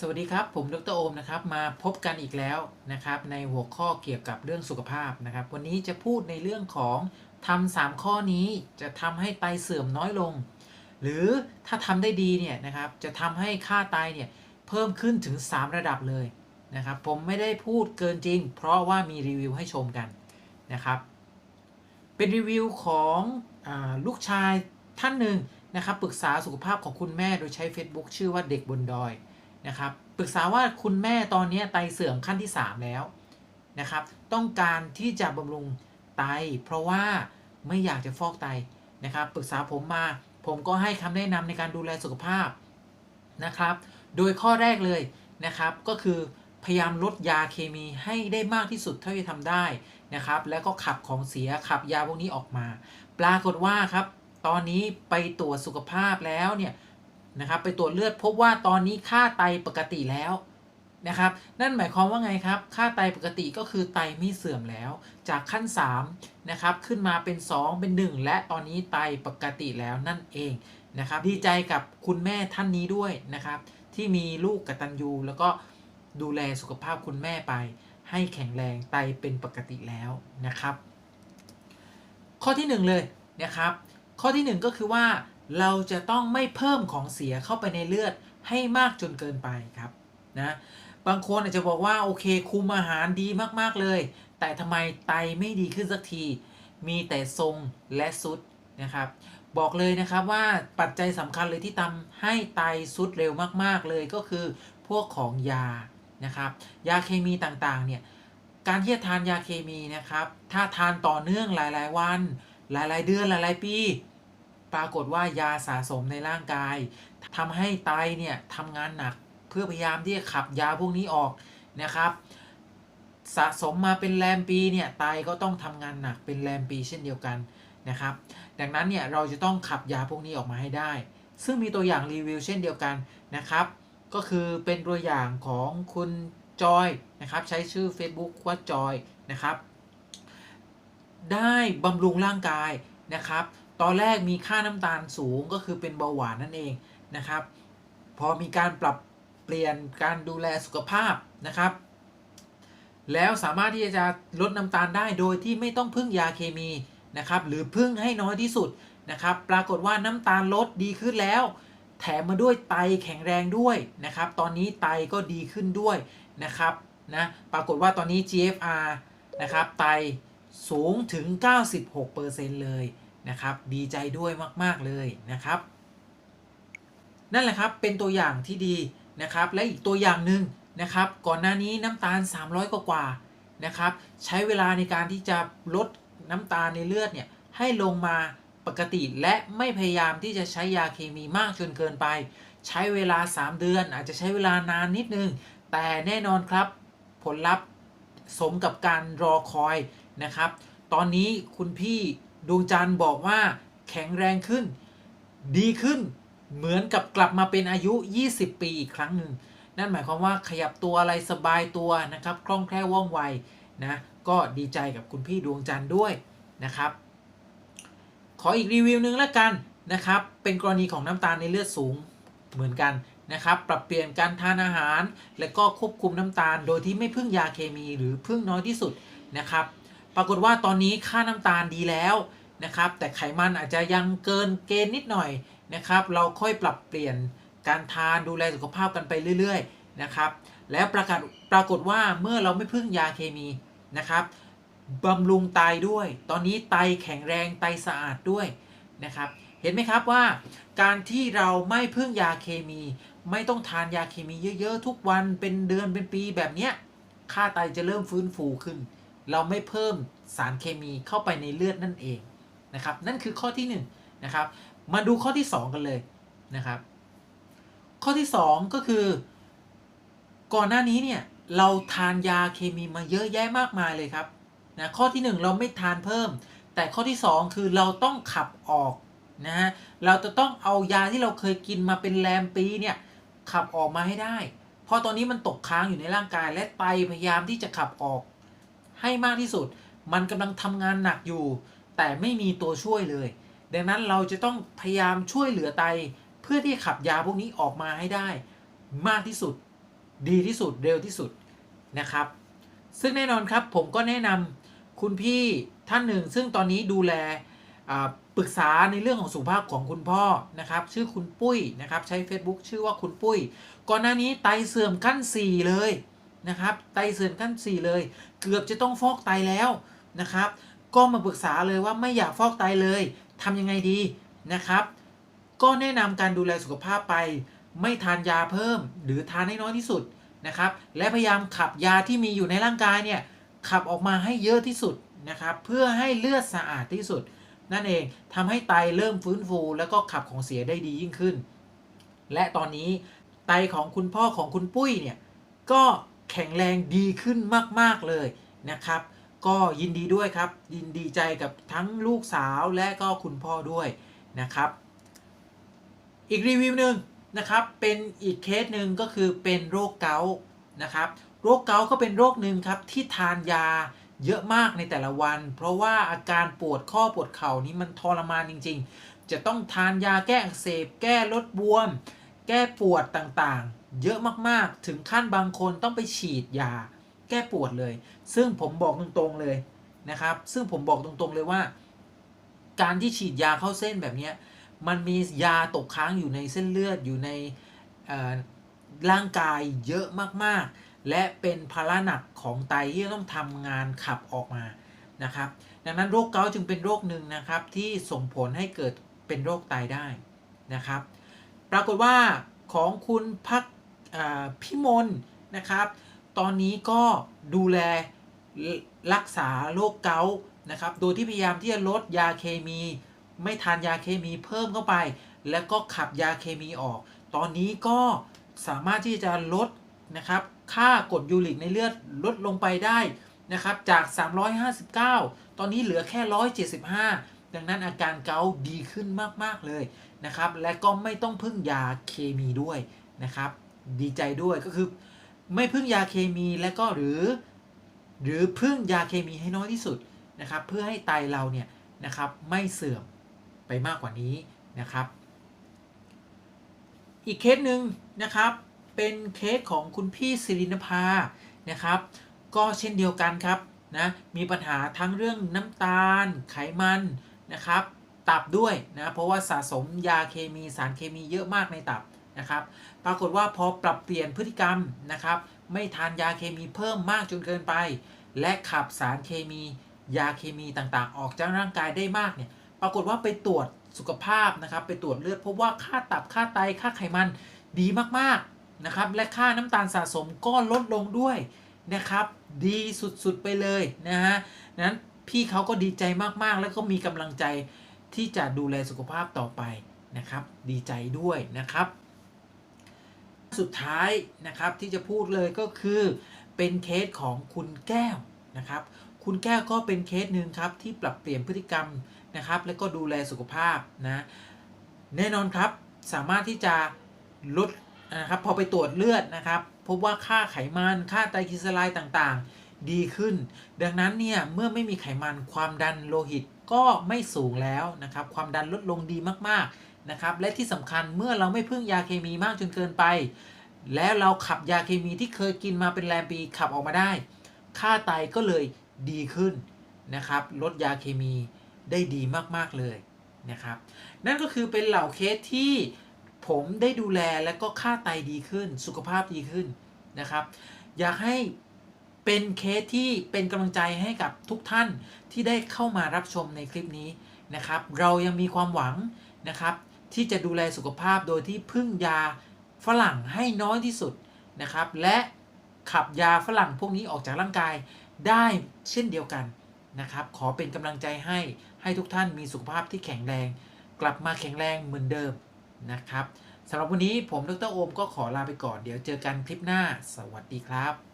สวัสดีครับ ผมดรโอมนะครับมาพบกันอีกแล้วนะครับในหัวข้อเกี่ยวกับเรื่องสุขภาพนะครับ วันนี้จะพูดในเรื่องของทำสามข้อนี้จะทำให้ไตเสื่อมน้อยลง หรือถ้าทำได้ดีเนี่ยนะครับจะทำให้ค่าไตเนี่ยเพิ่มขึ้นถึง 3 ระดับเลยนะครับ ผมไม่ได้พูดเกินจริง เพราะว่ามีรีวิวให้ชมกันนะครับ เป็นรีวิวของอลูกชายท่านหนึ่งนะครับปรึกษาสุขภาพของคุณแม่โดยใช้ Facebook ชื่อว่าเด็กบนดอย นะครับปรึกษาว่าคุณแม่ตอนนี้ไตเสื่อมขั้นที่ 3 แล้วนะครับ ต้องการที่จะบำรุงไต เพราะว่าไม่อยากจะฟอกไตนะครับ ปรึกษาผมมา ผมก็ให้คำแนะนำในการดูแลสุขภาพนะครับ โดยข้อแรกเลยนะครับก็คือพยายามลดยาเคมีให้ได้มากที่สุดเท่าที่ทำได้นะครับ แล้วก็ขับของเสียขับยาพวกนี้ออกมา ปรากฏว่าครับ ตอนนี้ไปตรวจสุขภาพแล้วเนี่ย นะครับไปตรวจเลือดพบว่าตอนนี้ค่าไตปกติแล้วนะครับ นั่นหมายความว่าไงครับ ค่าไตปกติก็คือไตไม่เสื่อมแล้ว จากขั้น3นะครับขึ้นมาเป็น 2 เป็น 1 และตอนนี้ไตปกติแล้วนั่นเองนะครับดีใจกับคุณแม่ท่านนี้ด้วยนะครับ ที่มีลูกกตัญญูแล้วก็ดูแลสุขภาพคุณแม่ไป ให้แข็งแรงไตเป็นปกติแล้วนะครับ ข้อที่ 1 เลยนะครับ ข้อที่ 1 ก็คือว่า เราจะต้องไม่เพิ่มของเสียเข้าไปในเลือดให้มากจนเกินไปครับนะบางคนอาจจะบอกว่าโอเคคุมอาหารดีมากๆเลย แต่ทำไมไตไม่ดีขึ้นสักที มีแต่ทรงและซุดนะครับบอกเลยนะครับว่าปัจจัยสำคัญเลยที่ทำให้ไตซุดเร็วมากๆเลยก็คือพวกของยานะครับยาเคมีต่างๆเนี่ยการที่จะทานยาเคมีนะครับถ้าทานต่อเนื่องหลายๆวัน หลายๆเดือนหลายๆปี ปรากฏว่ายาสะสมในร่างกายทำให้ไตเนี่ยทำงานหนักเพื่อพยายามที่จะขับยาพวกนี้ออกนะครับ สะสมมาเป็นแรมปีเนี่ยไตก็ต้องทำงานหนักเป็นแรมปีเช่นเดียวกันนะครับ ดังนั้นเนี่ยเราจะต้องขับยาพวกนี้ออกมาให้ได้ ซึ่งมีตัวอย่างรีวิวเช่นเดียวกันนะครับ ก็คือเป็นตัวอย่างของคุณจอยนะครับใช้ชื่อ Facebook ว่าจอยนะครับ ได้บำรุงร่างกายนะครับ ตอนแรกมีค่าน้ำตาลสูงก็คือเป็นเบาหวานนั่นเองนะครับ พอมีการปรับเปลี่ยนการดูแลสุขภาพนะครับ แล้วสามารถที่จะลดน้ำตาลได้โดยที่ไม่ต้องพึ่งยาเคมีนะครับ หรือพึ่งให้น้อยที่สุดนะครับ ปรากฏว่าน้ำตาลลดดีขึ้นแล้ว แถมมาด้วยไตแข็งแรงด้วยนะครับ ตอนนี้ไตก็ดีขึ้นด้วยนะครับนะปรากฏว่าตอนนี้ GFR นะครับไตสูงถึง 96%เลย นะครับ ดีใจด้วยมาก ๆ เลยนะครับ นั่นแหละครับเป็นตัวอย่างที่ดีนะครับ และอีกตัวอย่างหนึ่งนะครับ ก่อนหน้านี้น้ำตาล 300 กว่ากว่านะครับ ใช้เวลาในการที่จะลดน้ำตาลในเลือดเนี่ยให้ลงมาปกติและไม่พยายามที่จะใช้ยาเคมีมากจนเกินไป ใช้เวลา 3 เดือน อาจจะใช้เวลานานนิดนึง แต่แน่นอนครับ ผลลัพธ์สมกับการรอคอยนะครับ ตอนนี้คุณพี่ ดวงจันทร์บอกว่าแข็งแรงขึ้น ดีขึ้น เหมือนกับกลับมาเป็นอายุ 20 ปีอีกครั้งหนึ่ง นั่นหมายความว่าขยับตัวอะไรสบายตัวนะครับ คล่องแคล่วว่องไวนะ ก็ดีใจกับคุณพี่ดวงจันทร์ด้วยนะครับ ขออีกรีวิวหนึ่งแล้วกันนะครับ เป็นกรณีของน้ำตาลในเลือดสูงเหมือนกันนะครับ ปรับเปลี่ยนการทานอาหาร และก็ควบคุมน้ำตาล โดยที่ไม่พึ่งยาเคมีหรือพึ่งน้อยที่สุดนะครับ ปรากฏว่าตอนนี้ค่าน้ำตาลดีแล้วนะครับ แต่ไขมันอาจจะยังเกินเกณฑ์นิดหน่อยนะครับ เราค่อยปรับเปลี่ยนการทานดูแลสุขภาพกันไปเรื่อยๆนะครับ แล้วประกาศปรากฏว่าเมื่อเราไม่พึ่งยาเคมีนะครับบำรุงไตด้วย ตอนนี้ไตแข็งแรงไตสะอาดด้วยนะครับ เห็นไหมครับว่า การที่เราไม่พึ่งยาเคมี ไม่ต้องทานยาเคมีเยอะๆ ทุกวันเป็นเดือนเป็นปีแบบเนี้ยค่าไตจะเริ่มฟื้นฟูขึ้น เราไม่เพิ่ม สารเคมีเข้าไปในเลือดนั่นเองนะครับ นั่นคือข้อที่1นงนะครับ มาดูข้อที่ 2 กันเลยนะครับ ข้อที่ 2 ก็คือ ก่อนหน้านี้เนี่ยเราทานยาเคมีมาเยอะแยะมากมายเลยครับนะข้อที่ 1 เราไม่ทานเพิ่ม แต่ข้อที่ 2 คือเราต้องขับออกนะฮะเราจะต้องเอายาที่เราเคยกินมาเป็นแรมปีเนี่ยขับออกมาให้ได้ เพราะตอนนี้มันตกค้างอยู่ในร่างกายและไตพยายามที่จะขับออกให้มากที่สุด มันกำลังทำงานหนักอยู่ แต่ไม่มีตัวช่วยเลย ดังนั้นเราจะต้องพยายามช่วยเหลือไต เพื่อที่ขับยาพวกนี้ออกมาให้ได้ มากที่สุด ดีที่สุดเร็วที่สุดนะครับ ซึ่งแน่นอนครับผมก็แนะนำคุณพี่ท่านหนึ่ง ซึ่งตอนนี้ดูแลปรึกษาในเรื่องของสุขภาพของคุณพ่อนะครับ ชื่อคุณปุ้ยนะครับ ใช้ Facebook ชื่อว่าคุณปุ้ย ก่อนหน้านี้ไตเสื่อมขั้น 4 เลยนะครับ ไตเสื่อมขั้น 4 เลย เกือบจะต้องฟอกไตแล้ว นะครับ ก็มาปรึกษาเลยว่าไม่อยากฟอกไตเลยทำยังไงดีนะครับ ก็แนะนำการดูแลสุขภาพไป ไม่ทานยาเพิ่ม หรือทานให้น้อยที่สุดนะครับ และพยายามขับยาที่มีอยู่ในร่างกายเนี่ยขับออกมาให้เยอะที่สุดนะครับ เพื่อให้เลือดสะอาดที่สุด นั่นเองทำให้ไตเริ่มฟื้นฟู แล้วก็ขับของเสียได้ดียิ่งขึ้น และตอนนี้ไตของคุณพ่อของคุณปุ้ยเนี่ยก็แข็งแรงดีขึ้นมาก ๆ เลยนะครับ ก็ยินดีด้วยครับ ยินดีใจกับทั้งลูกสาวและก็คุณพ่อด้วยนะครับ อีกรีวิวหนึ่งนะครับ เป็นอีกเคสหนึ่งก็คือเป็นโรคเกาต์นะครับ โรคเกาต์ก็เป็นโรคหนึ่งครับที่ทานยาเยอะมากในแต่ละวัน เพราะว่าอาการปวดข้อปวดเข่านี้มันทรมานจริง ๆ จะต้องทานยาแก้อักเสบ แก้ลดบวม แก้ปวดต่างๆ เยอะมากๆ ถึงขั้นบางคนต้องไปฉีดยา แก้ปวดเลย ซึ่งผมบอกตรงๆเลยนะครับ ซึ่งผมบอกตรงๆเลยว่า การที่ฉีดยาเข้าเส้นแบบนี้มันมียาตกค้างอยู่ในเส้นเลือดอยู่ในร่างกายเยอะมากๆ และเป็นภาระหนักของไตที่ต้องทำงานขับออกมานะครับ ดังนั้นโรคเกาต์จึงเป็นโรคหนึ่งนะครับ ที่ส่งผลให้เกิดเป็นโรคไตได้นะครับ ปรากฏว่าของคุณพักพิมลนะครับ ตอนนี้ก็ดูแลรักษาโรคเกาต์นะครับ โดยที่พยายามที่จะลดยาเคมี ไม่ทานยาเคมีเพิ่มเข้าไป แล้วก็ขับยาเคมีออก ตอนนี้ก็สามารถที่จะลดนะครับ ค่ากรดยูริกในเลือดลดลงไปได้นะครับ จาก 359 ตอนนี้เหลือแค่ 175 ดังนั้นอาการเกาต์ดีขึ้นมาก ๆ เลยนะครับ และก็ไม่ต้องพึ่งยาเคมีด้วยนะครับ ดีใจด้วยก็คือ ไม่พึ่งยาเคมีและก็หรือ หรือพึ่งยาเคมีให้น้อยที่สุดนะครับ เพื่อให้ไตเราเนี่ยนะครับไม่เสื่อมไปมากกว่านี้นะครับ อีกเคสหนึ่งนะครับเป็นเคสของคุณพี่สิรินภานะครับ ก็เช่นเดียวกันครับนะมีปัญหาทั้งเรื่องน้ำตาล ไขมันนะครับ ตับด้วยนะเพราะว่าสะสมยาเคมีสารเคมีเยอะมากในตับ นะครับ ปรากฏว่าพอปรับเปลี่ยนพฤติกรรมนะครับ ไม่ทานยาเคมีเพิ่มมากจนเกินไป และขับสารเคมี ยาเคมีต่างๆ ออกจากร่างกายได้มากเนี่ยปรากฏว่าไปตรวจสุขภาพนะครับ ไปตรวจเลือดพบว่าค่าตับค่าไตค่าไขมันดีมากๆนะครับ และค่าน้ำตาลสะสมก็ลดลงด้วยนะครับ ดีสุดๆไปเลยนะฮะนั้นพี่เขาก็ดีใจมากๆ แล้วก็มีกำลังใจที่จะดูแลสุขภาพต่อไปนะครับ ดีใจด้วยนะครับ สุดท้ายนะครับที่จะพูดเลยก็คือเป็นเคสของคุณแก้วนะครับ คุณแก้วก็เป็นเคสหนึ่งครับที่ปรับเปลี่ยนพฤติกรรมนะครับ แล้วก็ดูแลสุขภาพนะแน่นอนครับสามารถที่จะลดนะครับพอไปตรวจเลือดนะครับ พบว่าค่าไขมันค่าไตรกลีเซอไรด์ต่างๆ ดีขึ้น ดังนั้นเนี่ยเมื่อไม่มีไขมันความดันโลหิตก็ไม่สูงแล้วนะครับ ความดันลดลงดีมากๆนะครับ และที่สำคัญเมื่อเราไม่พึ่งยาเคมีมากจนเกินไป แล้วเราขับยาเคมีที่เคยกินมาเป็นแรมปีขับออกมาได้ ค่าไตก็เลยดีขึ้นนะครับ ลดยาเคมีได้ดีมากๆเลยนะครับ นั่นก็คือเป็นเหล่าเคสที่ผมได้ดูแลและก็ค่าไตดีขึ้น สุขภาพดีขึ้นนะครับ อยากให้เป็นเคสที่เป็นกำลังใจให้กับทุกท่านที่ได้เข้ามารับชมในคลิปนี้นะครับ เรายังมีความหวังนะครับ ที่จะดูแลสุขภาพโดยที่พึ่งยา ฝรั่งให้น้อยที่สุดนะครับ และขับยาฝรั่งพวกนี้ออกจากร่างกายได้เช่นเดียวกันนะครับ ขอเป็นกำลังใจให้ให้ทุกท่านมีสุขภาพที่แข็งแรง กลับมาแข็งแรงเหมือนเดิมนะครับสำหรับวันนี้ผมดรโอมก็ขอลาไปก่อน เดี๋ยวเจอกันคลิปหน้า สวัสดีครับ